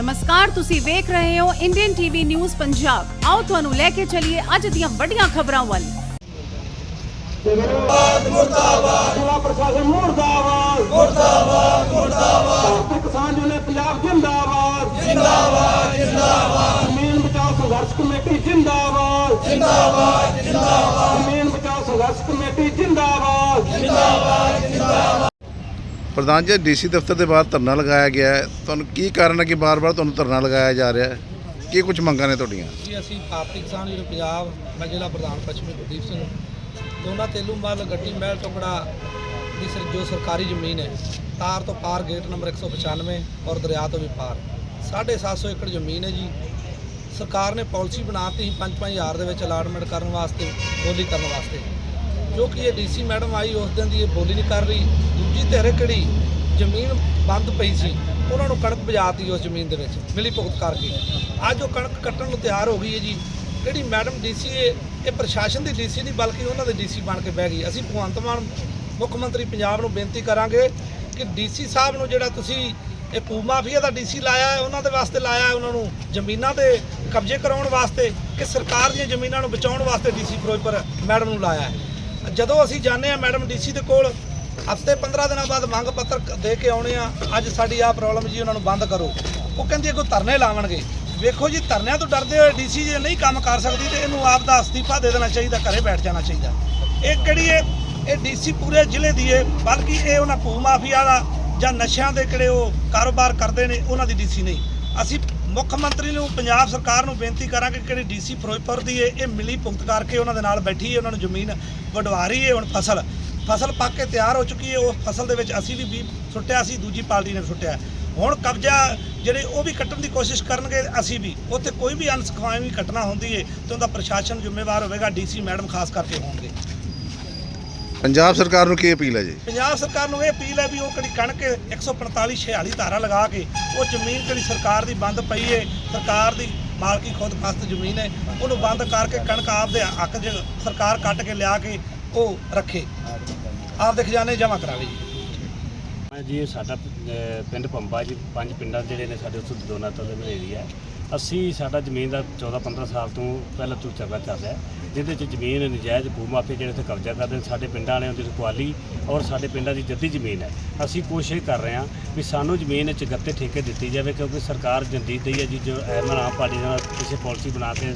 ਨਮਸਕਾਰ ਤੁਸੀਂ ਵੇਖ ਰਹੇ ਹੋ ਇੰਡੀਅਨ ਟੀਵੀ ਨਿਊਜ਼ ਪੰਜਾਬ ਆਓ ਤੁਹਾਨੂੰ ਲੈ ਕੇ ਚੱਲੀਏ ਅੱਜ ਦੀਆਂ ਵੱਡੀਆਂ ਖਬਰਾਂ ਵੱਲ। ਮੁਰਦਾਬਾਦ ਮੁਰਦਾਬਾਦ। ਜ਼ਿਲ੍ਹਾ ਪ੍ਰਸ਼ਾਸਨ ਮੁਰਦਾਬਾਦ। ਮੁਰਦਾਬਾਦ ਮੁਰਦਾਬਾਦ। ਕਿਸਾਨ ਯੂਨੀਅਨ ਪੰਜਾਬ ਜਿੰਦਾਬਾਦ। ਜਿੰਦਾਬਾਦ ਜਿੰਦਾਬਾਦ। ਜ਼ਮੀਨ ਬਚਾਓ ਸੰਘਰਸ਼ ਕਮੇਟੀ ਜਿੰਦਾਬਾਦ। ਜਿੰਦਾਬਾਦ ਜਿੰਦਾਬਾਦ। ਜ਼ਮੀਨ ਬਚਾਓ ਸੰਘਰਸ਼ ਕਮੇਟੀ ਜਿੰਦਾਬਾਦ ਪ੍ਰਧਾਨ ਜੀ, ਡੀਸੀ ਦਫ਼ਤਰ ਦੇ ਬਾਹਰ ਧਰਨਾ ਲਗਾਇਆ ਗਿਆ ਹੈ। ਤੁਹਾਨੂੰ ਕੀ ਕਾਰਨ ਹੈ ਕਿ ਬਾਰ-ਬਾਰ ਤੁਹਾਨੂੰ ਧਰਨਾ ਲਗਾਇਆ ਜਾ ਰਿਹਾ ਹੈ? ਕੀ ਕੁਝ ਮੰਗਾਂ ਨੇ ਤੁਹਾਡੀਆਂ? ਜੀ, ਅਸੀਂ ਭਾਰਤੀ ਕਿਸਾਨ ਯੂਨੀਅਨ ਪੰਜਾਬ ਮੈਂ ਜ਼ਿਲ੍ਹਾ ਪ੍ਰਧਾਨ ਪੱਛਮੀ ਗੁਰਦੀਪ ਸਿੰਘ। ਦੋਨਾ ਤੇਲੂਮਲ ਗੱਡੀ ਮਹਿਲ ਟੁਕੜਾ ਦੀ ਸਰ- ਜੋ ਸਰਕਾਰੀ ਜ਼ਮੀਨ ਹੈ, ਤਾਰ ਤੋਂ ਪਾਰ ਗੇਟ ਨੰਬਰ 195 ਔਰ ਦਰਿਆ ਤੋਂ ਵੀ ਪਾਰ। 750 ਏਕੜ ਜ਼ਮੀਨ ਹੈ ਜੀ। ਸਰਕਾਰ ਨੇ ਪਾਲਿਸੀ ਬਣਾਤੀ ਸੀ 5-5000 ਦੇ ਵਿੱਚ ਅਲਾਟਮੈਂਟ ਕਰਨ ਵਾਸਤੇ, ਬੋਲੀ ਕਰਨ ਵਾਸਤੇ। ਜੋ ਕਿ ਇਹ ਡੀਸੀ ਮੈਡਮ ਆਈ ਉਸ ਦਿਨ ਦੀ ਇਹ ਬੋਲੀ ਨਹੀਂ ਕਰ ਰਹੀ। ਦੂਜੀ ਧਿਰ ਕਿਹੜੀ ਜ਼ਮੀਨ ਬੰਦ ਪਈ ਸੀ, ਉਹਨਾਂ ਨੂੰ ਕਣਕ ਬਜਾਤੀ ਉਸ ਜ਼ਮੀਨ ਦੇ ਵਿੱਚ, ਮਿਲੀ ਭੁਗਤ ਕਰਕੇ। ਅੱਜ ਉਹ ਕਣਕ ਕੱਟਣ ਨੂੰ ਤਿਆਰ ਹੋ ਗਈ ਹੈ ਜੀ। ਜਿਹੜੀ ਮੈਡਮ ਡੀਸੀ ਇਹ ਪ੍ਰਸ਼ਾਸਨ ਦੀ ਡੀਸੀ ਨਹੀਂ, ਬਲਕਿ ਉਹਨਾਂ ਦੇ ਡੀਸੀ ਬਣ ਕੇ ਬਹਿ ਗਈ। ਅਸੀਂ ਭਗਵੰਤ ਮਾਨ, ਮੁੱਖ ਮੰਤਰੀ ਪੰਜਾਬ ਨੂੰ ਬੇਨਤੀ ਕਰਾਂਗੇ ਕਿ ਡੀਸੀ ਸਾਹਿਬ ਨੂੰ ਜਿਹੜਾ ਤੁਸੀਂ ਇਹ ਭੂ ਮਾਫੀਆ ਦਾ ਡੀਸੀ ਲਾਇਆ ਹੈ, ਉਹਨਾਂ ਦੇ ਵਾਸਤੇ ਲਾਇਆ ਹੈ, ਉਹਨਾਂ ਨੂੰ ਜ਼ਮੀਨਾਂ ਦੇ ਕਬਜ਼ੇ ਕਰਾਉਣ ਵਾਸਤੇ ਕਿ ਸਰਕਾਰ ਦੀਆਂ ਜ਼ਮੀਨਾਂ ਨੂੰ ਬਚਾਉਣ ਵਾਸਤੇ ਡੀਸੀ ਫਿਰੋਜ਼ਪੁਰ ਮੈਡਮ ਨੂੰ ਲਾਇਆ ਹੈ। ਜਦੋਂ ਅਸੀਂ ਜਾਂਦੇ ਆ ਮੈਡਮ ਡੀਸੀ ਦੇ ਕੋਲ ਹਫ਼ਤੇ 15 ਦਿਨਾਂ ਬਾਅਦ ਮੰਗ ਪੱਤਰ ਦੇ ਕੇ ਆਉਣੇ ਆ। ਅੱਜ ਸਾਡੀ ਆ ਪ੍ਰੋਬਲਮ ਜੀ ਉਹਨਾਂ ਨੂੰ ਬੰਦ ਕਰੋ। ਉਹ ਕਹਿੰਦੀ ਅੱਗੋਂ ਧਰਨੇ ਲਾਵਣਗੇ। ਵੇਖੋ ਜੀ, ਧਰਨਿਆਂ ਤੋਂ ਡਰਦੇ ਹੋਏ ਡੀਸੀ ਜੇ ਨਹੀਂ ਕੰਮ ਕਰ ਸਕਦੀ ਤੇ ਇਹਨੂੰ ਆਪ ਦਾ ਅਸਤੀਫਾ ਦੇ ਦੇਣਾ ਚਾਹੀਦਾ, ਘਰੇ ਬੈਠ ਜਾਣਾ ਚਾਹੀਦਾ। ਇਹ ਕਿਹੜੀ ਇਹ? ਇਹ ਡੀਸੀ ਪੂਰੇ ਜ਼ਿਲ੍ਹੇ ਦੀ ਹੈ ਬਲਕਿ ਇਹ ਉਹਨਾਂ ਭੂ ਮਾਫੀਆ ਦਾ ਜਾਂ ਨਸ਼ਿਆਂ ਦੇ ਕਿਹੜੇ ਉਹ ਕਾਰੋਬਾਰ ਕਰਦੇ ਨੇ, ਉਹਨਾਂ ਦੀ ਡੀਸੀ ਨਹੀਂ। ਅਸੀਂ ਮੁੱਖ ਮੰਤਰੀ ਨੂੰ, ਪੰਜਾਬ ਸਰਕਾਰ ਨੂੰ ਬੇਨਤੀ ਕਰਾਂਗੇ ਕਿ ਕਿਹੜੀ ਡੀਸੀ ਫਿਰੋਜ਼ਪੁਰ ਦੀ ਹੈ ਇਹ ਮਿਲੀ ਭੁਗਤ ਕਰਕੇ ਉਹਨਾਂ ਦੇ ਨਾਲ ਬੈਠੀ ਹੈ ਉਹਨਾਂ ਨੂੰ ਜ਼ਮੀਨ ਵਡਵਾ ਰਹੀ ਹੈ ਹੁਣ ਫਸਲ। ਫਸਲ ਪੱਕ ਕੇ ਤਿਆਰ ਹੋ ਚੁੱਕੀ ਹੈ ਉਸ ਫਸਲ ਦੇ ਵਿੱਚ ਅਸੀਂ ਵੀ ਬੀਜ ਸੁੱਟਿਆ ਸੀ ਦੂਜੀ ਪਾਰਟੀ ਨੇ ਸੁੱਟਿਆ। ਹੁਣ ਕਬਜ਼ਾ ਜਿਹੜੇ ਉਹ ਵੀ ਕੱਟਣ ਦੀ ਕੋਸ਼ਿਸ਼ ਕਰਨਗੇ ਅਸੀਂ ਵੀ। ਉੱਥੇ ਕੋਈ ਵੀ ਅਨਸਖਾਵੀ ਘਟਨਾ ਹੁੰਦੀ ਹੈ ਤੇ ਉਹਦਾ ਪ੍ਰਸ਼ਾਸਨ ਜ਼ਿੰਮੇਵਾਰ ਹੋਵੇਗਾ ਡੀਸੀ ਮੈਡਮ ਖਾਸ ਕਰਕੇ ਹੋਣਗੇ। ਪੰਜਾਬ ਸਰਕਾਰ ਨੂੰ ਕੀ ਅਪੀਲ ਹੈ ਜੀ? ਪੰਜਾਬ ਸਰਕਾਰ ਨੂੰ ਇਹ ਅਪੀਲ ਹੈ ਵੀ ਉਹ ਕਿਹੜੀ ਕਣਕ 145 46 ਧਾਰਾ ਲਗਾ ਕੇ ਉਹ ਜ਼ਮੀਨ ਕਿਹੜੀ ਸਰਕਾਰ ਦੀ ਬੰਦ ਪਈ ਹੈ ਸਰਕਾਰ ਦੀ ਮਾਲਕੀ ਖੁਦ ਖਸਤ ਜ਼ਮੀਨ ਹੈ ਉਹਨੂੰ ਬੰਦ ਕਰਕੇ ਕਣਕ ਆਪਦੇ ਹੱਕ 'ਚ ਸਰਕਾਰ ਕੱਟ ਕੇ ਲਿਆ ਕੇ ਉਹ ਰੱਖੇ। ਆਪਦੇ ਖਜ਼ਾਨੇ ਜਮ੍ਹਾਂ ਕਰਾਵੇ ਜੀ ਮੈਂ ਜੀ, ਸਾਡਾ ਪਿੰਡ ਪੰਬਾ ਜੀ, ਪੰਜ ਪਿੰਡਾਂ ਜਿਹੜੇ ਨੇ ਸਾਡੇ ਉੱਥੇ ਦੋਨਾ ਤੋਂ ਦੇ ਏਰੀਆ ਅਸੀਂ, ਸਾਡਾ ਜ਼ਮੀਨ ਦਾ 14 15 ਸਾਲ ਤੋਂ ਪਹਿਲਾਂ ਤੋਂ ਚੱਲਦਾ ਚੱਲ ਰਿਹਾ ਜਿਹਦੇ 'ਚ ਜ਼ਮੀਨ ਨਜਾਇਜ਼ ਭੂ ਮਾਫੀ ਜਿਹੜੇ ਇੱਥੇ ਕਬਜ਼ਾ ਕਰਦੇ ਨੇ, ਸਾਡੇ ਪਿੰਡਾਂ ਵਾਲਿਆਂ ਦੀ ਰਖਵਾਲੀ ਔਰ ਸਾਡੇ ਪਿੰਡਾਂ ਦੀ ਜੱਦੀ ਜ਼ਮੀਨ ਹੈ। ਅਸੀਂ ਕੋਸ਼ਿਸ਼ ਕਰ ਰਹੇ ਹਾਂ ਵੀ ਸਾਨੂੰ ਜ਼ਮੀਨ 'ਚ ਗੱਤੇ ਠੇਕੇ ਦਿੱਤੀ ਜਾਵੇ, ਕਿਉਂਕਿ ਸਰਕਾਰ ਜੰਦੀਦ ਦੀ ਹੈ ਜੀ, ਜੋ ਐਮਨ ਆਮ ਪਾਰਟੀ ਨਾਲ ਕਿਸੇ ਪਾਲਿਸੀ ਬਣਾ ਕੇ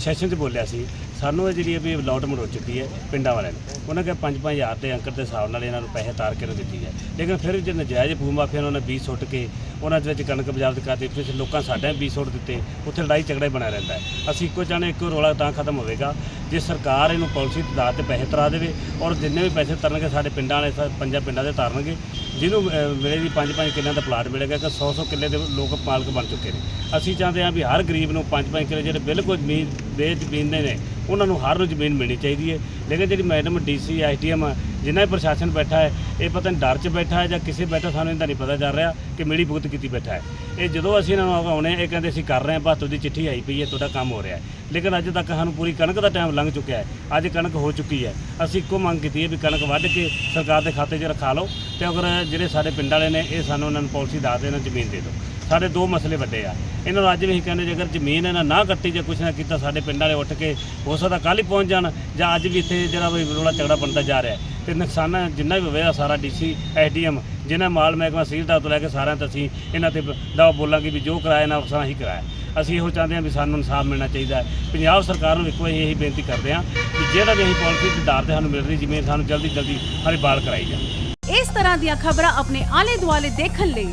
ਸੈਸ਼ਨ 'ਚ ਬੋਲਿਆ ਸੀ ਸਾਨੂੰ ਇਹ ਜਿਹੜੀ ਹੈ ਵੀ ਅਲਾਟਮੈਂਟ ਹੋ ਚੁੱਕੀ ਹੈ ਪਿੰਡਾਂ ਵਾਲਿਆਂ ਨੂੰ। ਉਹਨਾਂ ਕੇ 5-5000 ਦੇ ਅੰਕਰ ਦੇ ਹਿਸਾਬ ਨਾਲ ਇਹਨਾਂ ਨੂੰ ਪੈਸੇ ਤਾਰ ਕੇ ਨੂੰ ਦਿੱਤੀ ਹੈ ਲੇਕਿਨ ਫਿਰ ਜੇ ਨਜਾਇਜ਼ ਭੂ ਮਾਫੀਆ ਉਹਨਾਂ ਨੇ ਬੀਜ ਸੁੱਟ ਕੇ ਉਹਨਾਂ ਦੇ ਵਿੱਚ ਕਣਕ ਬਜਾਵਤ ਕਰਤੀ ਦਿੱਤੀ ਲੋਕਾਂ ਸਾਡੇ ਬੀਜ ਸੁੱਟ ਦਿੱਤੇ ਉੱਥੇ ਲੜਾਈ ਝਗੜਾ ਹੀ ਬਣਿਆ ਰਹਿੰਦਾ ਹੈ। ਅਸੀਂ ਇੱਕੋ ਚਾਹੁੰਦੇ ਇੱਕੋ ਰੋਲਾ ਤਾਂ ਖਤਮ ਹੋਵੇਗਾ। ਜੇ ਸਰਕਾਰ ਇਹਨੂੰ ਪਾਲਿਸੀ ਦੇ ਆਧਾਰ ਤੇ ਪੈਸੇ ਤਰਾ ਦੇਵੇ ਔਰ ਜਿੰਨੇ ਵੀ ਪੈਸੇ ਤਰਨਗੇ ਸਾਡੇ ਪਿੰਡਾਂ ਵਾਲੇ ਸਾ- ਪੰਜਾਂ ਪਿੰਡਾਂ ਦੇ ਤਰਨਗੇ ਜਿਹਨੂੰ ਅਹ, ਮਿਲੇ ਵੀ 5-5 ਕਿੱਲਿਆਂ ਦਾ ਪਲਾਟ ਮਿਲੇਗਾ ਕਿ 100-100 ਕਿੱਲੇ ਦੇ ਲੋਕ ਮਾਲਕ ਬਣ ਚੁੱਕੇ ਨੇ। ਅਸੀਂ ਚਾਹੁੰਦੇ ਹਾਂ ਵੀ ਹਰ ਗਰੀਬ ਨੂੰ 5-5 ਕਿੱਲੇ ਜਿਹੜੇ ਬਿਲਕੁਲ ਜ਼ਮੀਨ ਬੇਜ਼ਮੀਨ ਨੇ ਉਹਨਾਂ ਨੂੰ ਹਰ ਨੂੰ ਜ਼ਮੀਨ ਮਿਲਣੀ ਚਾਹੀਦੀ ਹੈ। ਲੇਕਿਨ ਜਿਹੜੀ ਮੈਡਮ, ਡੀਸੀ ਆਈਟੀਐਮ ਜਿਨ੍ਹਾਂ ਪ੍ਰਸ਼ਾਸਨ ਬੈਠਾ ਹੈ, ਇਹ ਪਤਾ ਨਹੀਂ ਡਰ 'ਚ ਬੈਠਾ ਹੈ ਜਾਂ ਕਿਸੇ ਬੈਠਾ, ਸਾਨੂੰ ਇਹਦਾ ਨਹੀਂ ਪਤਾ ਚੱਲ ਰਿਹਾ ਕਿ ਮਿਲੀ ਭੁਗਤ ਕੀਤੀ ਬੈਠਾ ਹੈ। ਇਹ ਜਦੋਂ ਅਸੀਂ ਇਹਨਾਂ ਨੂੰ ਆਉਣੇ ਇਹ ਕਹਿੰਦੇ ਅਸੀਂ ਕਰ ਰਹੇ ਹਾਂ, ਬਸ ਦੀ ਚਿੱਠੀ ਆਈ ਪਈ ਹੈ, ਤੁਹਾਡਾ ਕੰਮ ਹੋ ਰਿਹਾ ਹੈ। ਲੇਕਿਨ ਅੱਜ ਤੱਕ ਸਾਨੂੰ ਪੂਰੀ ਕਣਕ ਦਾ ਟਾਈਮ ਲੰਘ ਚੁੱਕਿਆ ਹੈ। ਅੱਜ ਕਣਕ ਹੋ ਚੁੱਕੀ ਹੈ। ਅਸੀਂ ਇੱਕੋ ਮੰਗ ਕੀਤੀ ਹੈ ਵੀ ਕਣਕ ਵੱਢ ਕੇ ਸਰਕਾਰ ਦੇ ਖਾਤੇ 'ਚ ਰਖਾ ਲਓ ਤੇ ਅਗਰ ਜਿਹੜੇ ਸਾਡੇ ਪਿੰਡ ਵਾਲੇ ਨੇ, ਇਹ ਸਾਨੂੰ ਉਹਨਾਂ ਨੂੰ ਪਾਲਿਸੀ ਦੱਸ ਦੇਣ, ਜ਼ਮੀਨ ਦੇ ਦਿਓ। ਸਾਡੇ ਦੋ ਮਸਲੇ ਵੱਡੇ ਆ। ਇਹਨਾਂ ਨੂੰ ਅੱਜ ਵੀ ਅਸੀਂ ਕਹਿੰਦੇ ਜੇ ਅਗਰ ਜ਼ਮੀਨ ਇਹਨਾਂ ਨਾ ਕੱਟੀ ਜਾਂ ਕੁਛ ਨਾ ਕੀਤਾ, ਸਾਡੇ ਪਿੰਡ ਵਾਲੇ ਉੱਠ ਕੇ ਹੋ ਸਕਦਾ ਕੱਲ੍ਹ ਹੀ ਪਹੁੰਚ ਜਾਣ ਜਾਂ ਅੱਜ ਵੀ ਇੱਥੇ ਜਿਹੜਾ ਵੀ ਰੋਲਾ ਝਗੜਾ ਬਣਦਾ ਜਾ ਰਿਹਾ ਹੈ। ਤੇ ਨੁਕਸਾਨ ਜਿੰਨਾ ਵੀ ਹੋਵੇਗਾ ਸਾਰਾ ਡੀਸੀ, ਐਸਡੀਐਮ ਜਿਹਨਾਂ ਮਾਲ ਮਹਿਕਮਾ ਸੀਲਦਾਰ ਤੋਂ ਲੈ ਕੇ ਸਾਰਿਆਂ ਤੇ ਅਸੀਂ ਇਹਨਾਂ ਤੇ ਦਾ ਬੋਲਾਂਗੇ ਵੀ ਜੋ ਕਰਾਇਆ ਨਾ ਅਫਸਰਾਂ ਹੀ ਕਰਾਇਆ। ਅਸੀਂ ਇਹੋ ਚਾਹੁੰਦੇ ਹਾਂ ਵੀ ਸਾਨੂੰ ਇਨਸਾਫ ਮਿਲਣਾ ਚਾਹੀਦਾ ਹੈ। ਪੰਜਾਬ ਸਰਕਾਰ ਨੂੰ ਇੱਕ ਵਾਰੀ ਇਹੀ ਬੇਨਤੀ ਕਰਦੇ ਹਾਂ ਕਿ ਜਿਹੜਾ ਵੀ ਅਸੀਂ ਪਾਲਿਸੀ ਦੇ ਆਧਾਰ ਤੇ ਸਾਨੂੰ ਮਿਲ ਰਹੀ ਜ਼ਮੀਨ, ਸਾਨੂੰ ਜਲਦੀ ਜਲਦੀ ਹਰੇ ਬਾਲ ਕਰਾਈ ਜਾਵੇ। ਇਸ ਤਰ੍ਹਾਂ ਦੀਆਂ ਖਬਰਾਂ ਆਪਣੇ ਆਲੇ ਦੁਆਲੇ ਦੇਖਣ ਲਈ